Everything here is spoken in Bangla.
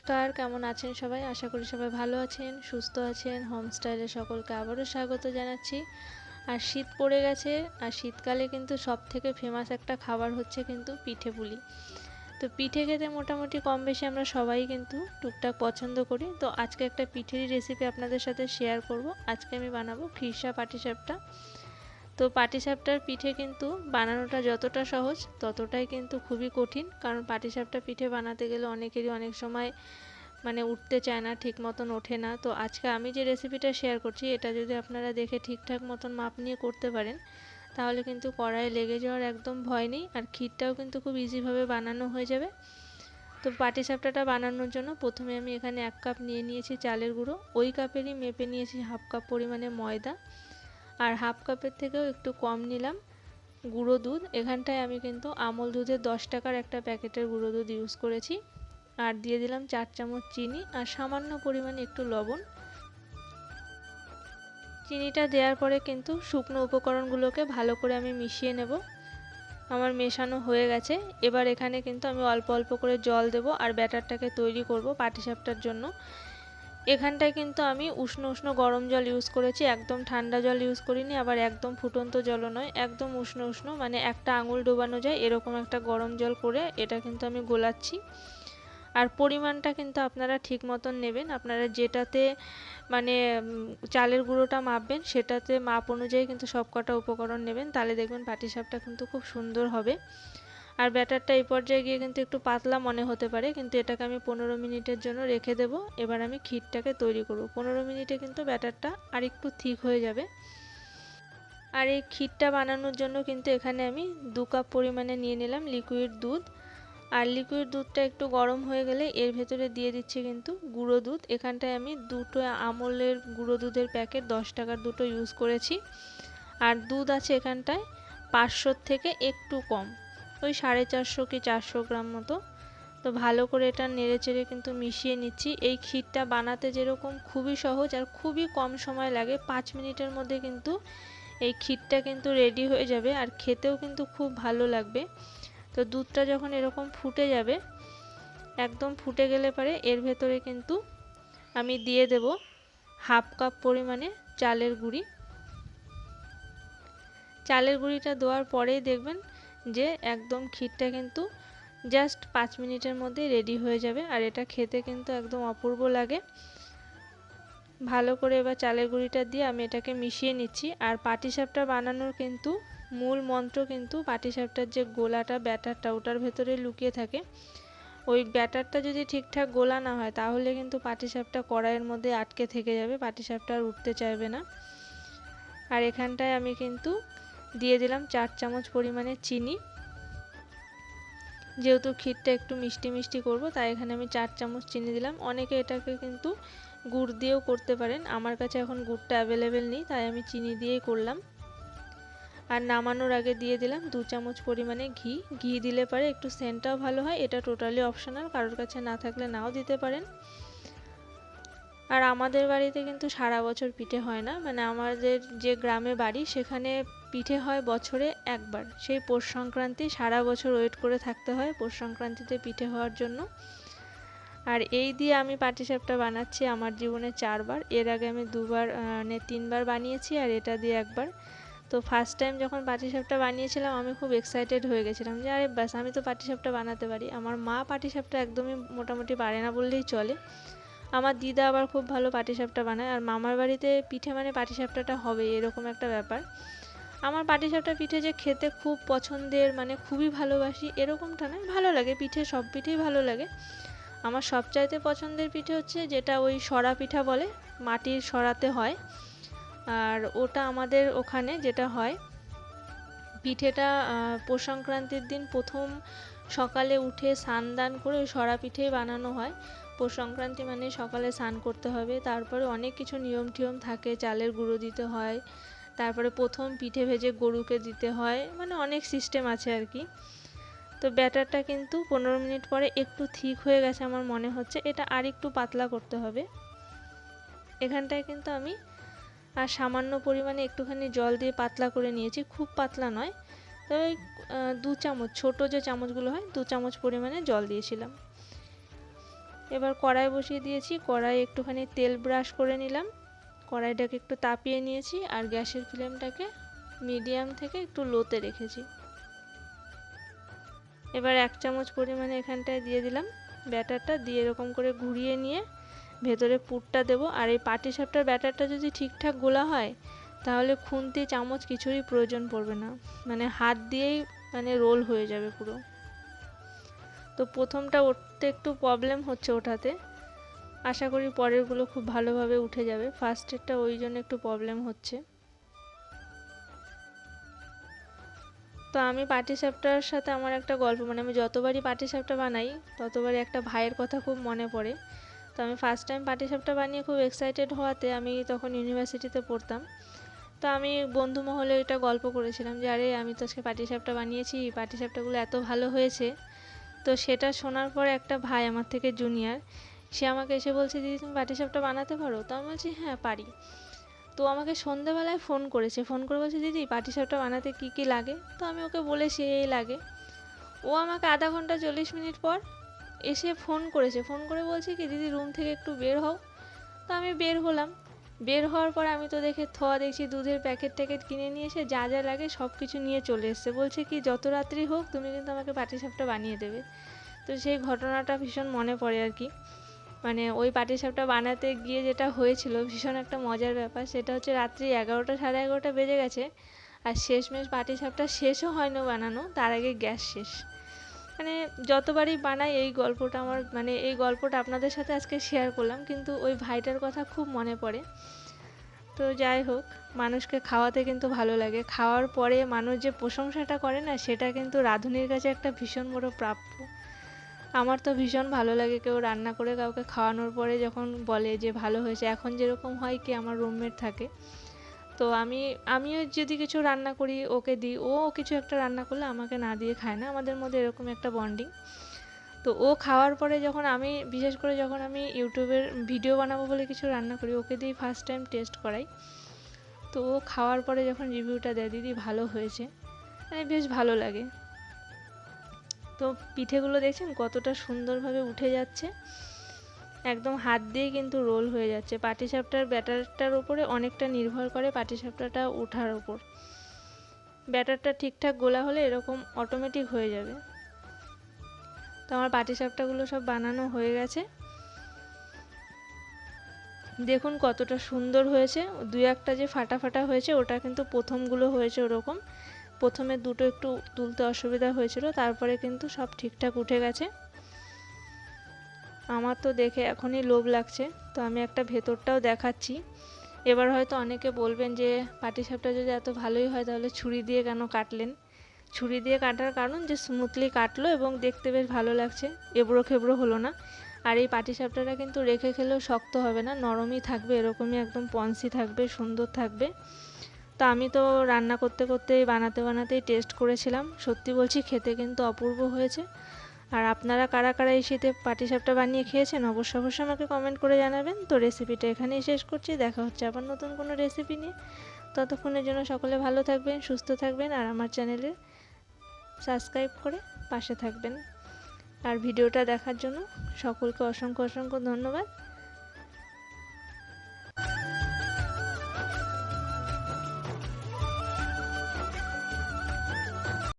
নমস্কার, কেমন আছেন সবাই? আশা করি সবাই ভালো আছেন, সুস্থ আছেন। হোম স্টাইলে সকলকে আবারও স্বাগত জানাচ্ছি। আর শীত পড়ে গেছে, আর শীতকালে কিন্তু সব থেকে ফেমাস একটা খাবার হচ্ছে কিন্তু পিঠে পুলি। তো পিঠে খেতে মোটামুটি কম বেশি আমরা সবাই কিন্তু টুকটাক পছন্দ করি। তো আজকে একটা পিঠেরই রেসিপি আপনাদের সাথে শেয়ার করব। আজকে আমি বানাবো খিরসা পাটিসাপটা। তো পাটিসাপটার পিঠে কিন্তু বানানোটা যতটা সহজ, ততটাই কিন্তু খুবই কঠিন। কারণ পাটিসাপটা পিঠে বানাতে গেলে অনেকেরই অনেক সময় মানে উঠতে চায় না, ঠিক মতন ওঠে না। তো আজকে আমি যে রেসিপিটা শেয়ার করছি, এটা যদি আপনারা দেখে ঠিকঠাক মতন মাপ নিয়ে করতে পারেন, তাহলে কিন্তু কড়াইয়ে লেগে যাওয়ার একদম ভয় নেই। আর ক্ষীরটাও কিন্তু খুব ইজিভাবে বানানো হয়ে যাবে। তো পাটিসাপটাটা বানানোর জন্য প্রথমে আমি এখানে এক কাপ নিয়ে নিয়েছি চালের গুঁড়ো। ওই কাপেরই মেপে নিয়েছি হাফ কাপ পরিমাণে ময়দা। আর হাফ কাপের থেকেও একটু কম নিলাম। গুঁড়ো দুধ, এখানটায় আমি কিন্তু আমল দুধের দশ টাকার একটা প্যাকেটের গুঁড়ো দুধ ইউজ করেছি। আর দিয়ে দিলাম চার চামচ চিনি আর সামান্য পরিমাণে একটু লবণ। চিনিটা দেওয়ার পরে কিন্তু শুকনো উপকরণগুলোকে ভালো করে আমি মিশিয়ে নেব। আমার মেশানো হয়ে গেছে। এবার এখানে কিন্তু আমি অল্প অল্প করে জল দেব আর ব্যাটারটাকে তৈরি করব পাটিসাপটার জন্য। এখানটায় কিন্তু আমি উষ্ণ উষ্ণ গরম জল ইউজ করেছি, একদম ঠান্ডা জল ইউজ করিনি, আবার একদম ফুটন্ত জলও নয়, একদম উষ্ণ উষ্ণ মানে একটা আঙুল ডোবানো যায়, এরকম একটা গরম জল করে এটা কিন্তু আমি গোলাচ্ছি। আর পরিমাণটা কিন্তু আপনারা ঠিক মতন নেবেন, আপনারা যেটাতে মানে চালের গুঁড়োটা মাপবেন, সেটাতে মাপ অনুযায়ী কিন্তু সব কটা উপকরণ নেবেন, তাহলে দেখবেন পাটিসাপটা কিন্তু খুব সুন্দর হবে। আর ব্যাটারটা এই পর্যায়ে গিয়ে কিন্তু একটু পাতলা মনে হতে পারে, কিন্তু এটাকে আমি পনেরো মিনিটের জন্য রেখে দেব। এবার আমি ক্ষীরটাকে তৈরি করব। পনেরো মিনিটে কিন্তু ব্যাটারটা আর একটু ঠিক হয়ে যাবে। আর এই ক্ষীরটা বানানোর জন্য কিন্তু এখানে আমি দু কাপ পরিমাণে নিয়ে নিলাম লিকুইড দুধ। আর লিকুইড দুধটা একটু গরম হয়ে গেলে এর ভেতরে দিয়ে দিচ্ছি কিন্তু গুঁড়ো দুধ। এখানটায় আমি দুটো আমলের গুঁড়ো দুধের প্যাকেট দশ টাকার দুটো ইউজ করেছি। আর দুধ আছে এখানটায় পাঁচশোর থেকে একটু কম। ওই সাড়ে চারশো কি চারশো গ্রাম মতো। তো ভালো করে এটা নেড়ে চেড়ে কিন্তু মিশিয়ে নিচ্ছি। এই ক্ষীরটা বানাতে যেরকম খুবই সহজ আর খুবই কম সময় লাগে, পাঁচ মিনিটের মধ্যে কিন্তু এই ক্ষীরটা কিন্তু রেডি হয়ে যাবে আর খেতেও কিন্তু খুব ভালো লাগবে। তো দুধটা যখন এরকম ফুটে যাবে, একদম ফুটে গেলে পরে এর ভেতরে কিন্তু আমি দিয়ে দেব হাফ কাপ পরিমাণে চালের গুঁড়ি। চালের গুঁড়িটা দেওয়ার পরেই দেখবেন যে একদম ক্ষীরটা কিন্তু জাস্ট পাঁচ মিনিটের মধ্যে রেডি হয়ে যাবে। আর এটা খেতে কিন্তু একদম অপূর্ব লাগে। ভালো করে এবার চালের গুঁড়িটা দিয়ে আমি এটাকে মিশিয়ে নিচ্ছি। আর পাটিসাপটা বানানোর কিন্তু মূল মন্ত্র কিন্তু পাটিসাপটার যে গোলাটা, ব্যাটারটা, ওটার ভেতরে লুকিয়ে থাকে। ওই ব্যাটারটা যদি ঠিকঠাক গোলা না হয়, তাহলে কিন্তু পাটিসাপটা কড়াইয়ের মধ্যে আটকে থেকে যাবে। পাটিসাপটা আর উঠতে চাইবে না। আর এখানটায় আমি কিন্তু দিয়ে দিলাম চার চামচ পরিমাণে চিনি। যেহেতু ক্ষীরটা একটু মিষ্টি মিষ্টি করব, তাই এখানে আমি চার চামচ চিনি দিলাম। অনেকে এটাকে কিন্তু গুড় দিয়েও করতে পারেন। আমার কাছে এখন গুড়টা অ্যাভেলেবেল নেই, তাই আমি চিনি দিয়েই করলাম। আর নামানোর আগে দিয়ে দিলাম দু চামচ পরিমাণে ঘি। ঘি দিলে পারে একটু সেন্টটাও ভালো হয়, এটা টোটালি অপশনাল কারোর কাছে না থাকলে নাও দিতে পারেন। আর আমাদের বাড়িতে কিন্তু সারা বছর পিঠে হয় না। মানে আমাদের যে গ্রামে বাড়ি, সেখানে পিঠে হয় বছরে একবার। সেই পৌষ সংক্রান্তি সারা বছর ওয়েট করে থাকতে হয় পৌষ সংক্রান্তিতে পিঠে হওয়ার জন্য। আর এই দিয়ে আমি পাটিসাপটা বানাচ্ছি আমার জীবনে চারবার। এর আগে আমি দুবার মানে তিনবার বানিয়েছি আর এটা দিয়ে একবার। তো ফার্স্ট টাইম যখন পাটিসাপটা বানিয়েছিলাম, আমি খুব এক্সাইটেড হয়ে গেছিলাম যে, আরে ব্যাস, আমি তো পাটিসাপটা বানাতে পারি। আমার মা পাটিসাপটা একদমই মোটামুটি পারে না বললেই চলে। আমার দিদা আবার খুব ভালো পাটিসাপটা বানায় আর মামার বাড়িতে পিঠে মানে পাটিসাপটাটা হবে, এরকম একটা ব্যাপার। আমার পাটিসাপটা পিঠে যে খেতে খুব পছন্দের মানে খুবই ভালোবাসি, এরকমটা নয়, ভালো লাগে, পিঠে সব পিঠেই ভালো লাগে। আমার সবচাইতে পছন্দের পিঠে হচ্ছে যেটা ওই সরা পিঠা বলে, মাটির সরাতে হয়। আর ওটা আমাদের ওখানে যেটা হয়, পিঠেটা পৌষ সংক্রান্তির দিন প্রথম সকালে উঠে স্নান দান করে ওই সরা পিঠেই বানানো হয়। পৌষ সংক্রান্তি মানে সকালে স্নান করতে হবে, তারপরে অনেক কিছু নিয়ম টিয়ম থাকে, চালের গুঁড়ো দিতে হয়, তারপরে প্রথম পিঠে ভেজে গরুকে দিতে হয় মানে অনেক সিস্টেম আছে আর কি। তো ব্যাটারটা কিন্তু পনেরো মিনিট পরে একটু ঠিক হয়ে গেছে আমার মনে হচ্ছে, এটা আর একটু পাতলা করতে হবে। এখানটায় কিন্তু আমি আর সামান্য পরিমাণে একটুখানি জল দিয়ে পাতলা করে নিয়েছি, খুব পাতলা নয়। তবে দু চামচ, ছোট যে চামচগুলো হয়, দু চামচ পরিমাণে জল দিয়েছিলাম। এবার কড়াই বসিয়ে দিয়েছি। কড়াই একটুখানি তেল ব্রাশ করে নিলাম। কড়াইটাকে একটু তাপিয়ে নিয়েছি আর গ্যাসের ফ্লেমটাকে মিডিয়াম থেকে একটু লোতে রেখেছি। এবার এক চামচ পরিমাণে এখানটায় দিয়ে দিলাম। ব্যাটারটা দিয়ে এরকম করে ঘুরিয়ে নিয়ে ভেতরে পুরটা দেবো। আর এই পাটি সাপটার ব্যাটারটা যদি ঠিকঠাক গোলা হয়, তাহলে খুন্তি, চামচ কিছুরই প্রয়োজন পড়বে না। মানে হাত দিয়েই মানে রোল হয়ে যাবে পুরো। তো প্রথমটা উঠতে একটু প্রবলেম হচ্ছে ওঠাতে। আশা করি পরেরগুলো খুব ভালোভাবে উঠে যাবে। ফার্স্টেরটা ওই জন্য একটু প্রবলেম হচ্ছে। তো আমি পাটিসাপটার সাথে আমার একটা গল্প মানে আমি যতবারই পাটিসাপটা বানাই, ততবারই একটা ভাইয়ের কথা খুব মনে পড়ে। তো আমি ফার্স্ট টাইম পাটিসাপটা বানিয়ে খুব এক্সাইটেড হওয়াতে আমি তখন ইউনিভার্সিটিতে পড়তাম। তো আমি বন্ধু মহলে এটা গল্প করেছিলাম যে, আরে, আমি তো আজকে পাটিসাপটা বানিয়েছি পাটিসাপটাগুলো এত ভালো হয়েছে। তো সেটা শোনার পরে একটা ভাই আমার থেকে জুনিয়র সে আমাকে এসে বলছে, দিদি, তুমি পাটিসাপটা বানাতে পারো? তো আমি বলছি হ্যাঁ পারি। তো আমাকে সন্ধেবেলায় ফোন করেছে ফোন করে বলছে, দিদি পাটিসাপটা বানাতে কি কি লাগে? তো আমি ওকে বলেছি এই লাগে। ও আমাকে আধা ঘণ্টা চল্লিশ মিনিট পর এসে ফোন করেছে ফোন করে বলছে কি, দিদি রুম থেকে একটু বের হও। তো আমি বের হলাম। বের হওয়ার পর আমি তো দেখে থোয়া দেখছি দুধের প্যাকেট ট্যাকেট কিনে নিয়ে এসে যা যা লাগে সব কিছু নিয়ে চলে এসছে। বলছে কি, যত রাত্রি হোক তুমি কিন্তু আমাকে পাটিসাপটা বানিয়ে দেবে। তো সেই ঘটনাটা ভীষণ মনে পড়ে আর কি। মানে ওই পাটিসাপটা বানাতে গিয়ে যেটা হয়েছিল, ভীষণ একটা মজার ব্যাপার। সেটা হচ্ছে রাত্রি এগারোটা, সাড়ে এগারোটা বেজে গেছে। আর শেষমেশ পাটিসাপটা শেষও হয়নি বানানো, তার আগে গ্যাস শেষ। মানে যতবারই বানাই এই গল্পটা আমার মানে এই গল্পটা আপনাদের সাথে আজকে শেয়ার করলাম, কিন্তু ওই ভাইটার কথা খুব মনে পড়ে। তো যাই হোক, মানুষকে খাওয়াতে কিন্তু ভালো লাগে। খাওয়ার পরে মানুষ যে প্রশংসাটা করে না, সেটা কিন্তু রাঁধুনির কাছে একটা ভীষণ বড় প্রাপ্য। আমার তো ভীষণ ভালো লাগে কেউ রান্না করে কাউকে খাওয়ানোর পরে যখন বলে যে ভালো হয়েছে, এখন যেরকম হয় কি আমার রুমমেট থাকে। তো আমি, আমিও যদি কিছু রান্না করি, ওকে দিই। ও কিছু একটা রান্না করলে আমাকে না দিয়ে খায় না। আমাদের মধ্যে এরকম একটা বন্ডিং তো ও খাওয়ার পরে যখন আমি, বিশেষ করে যখন আমি ইউটিউবের ভিডিও বানাবো বলে কিছু রান্না করি, ওকে দিয়েই ফার্স্ট টাইম টেস্ট করাই। তো ও খাওয়ার পরে যখন রিভিউটা দেয়, দিদি, ভালো হয়েছে। মানে বেশ ভালো লাগে। তো পিঠেগুলো দেখছেন কতটা সুন্দরভাবে উঠে যাচ্ছে। একদম হাত দিয়ে কিন্তু রোল হয়ে যাচ্ছে। পাটিসাপটার ব্যাটারটার উপরে অনেকটা নির্ভর করে পাটিসাপটাটা ওঠার ওপর ব্যাটারটা ঠিকঠাক গোলা হলে এরকম অটোমেটিক হয়ে যাবে। তো আমার পাটিসাপটাগুলো সব বানানো হয়ে গেছে। দেখুন কতটা সুন্দর হয়েছে। দু একটা যে ফাটা ফাটা হয়েছে, ওটা কিন্তু প্রথমগুলো হয়েছে ওরকম। প্রথমে দুটো একটু তুলতে অসুবিধা হয়েছিল, তারপরে কিন্তু সব ঠিকঠাক উঠে গেছে। আমার তো দেখে এখনই লোভ লাগছে, তো আমি একটা ভেতরটাও দেখাচ্ছি। এবার হয়তো অনেকে বলবেন যে পাটিসাপটা যদি এত ভালোই হয়, তাহলে ছুরি দিয়ে কেন কাটলেন? ছুরি দিয়ে কাটার কারণ যে স্মুথলি কাটলো এবং দেখতে বেশ ভালো লাগছে, এবড়ো খেবড়ো হলো না। আর এই পাটিসাপটাটা কিন্তু রেখে খেলেও শক্ত হবে না, নরমই থাকবে, এরকমই একদম পন্সি থাকবে, সুন্দর থাকবে। তো আমি তো রান্না করতে করতে বানাতে বানাতেই টেস্ট করেছিলাম, সত্যি বলছি খেতে কিন্তু অপূর্ব হয়েছে। আর আপনারা কারা কারা এই শীতে পাটিসাপটা বানিয়ে খেয়েছেন অবশ্য অবশ্যই আমাকে কমেন্ট করে জানাবেন। তো রেসিপিটা এখানেই শেষ করছি। দেখা হচ্ছে আবার নতুন কোনো রেসিপি নিয়ে। ততক্ষণের জন্য সকলে ভালো থাকবেন, সুস্থ থাকবেন আর আমার চ্যানেলে সাবস্ক্রাইব করে পাশে থাকবেন। আর ভিডিওটা দেখার জন্য সকলকে অসংখ্য অসংখ্য ধন্যবাদ।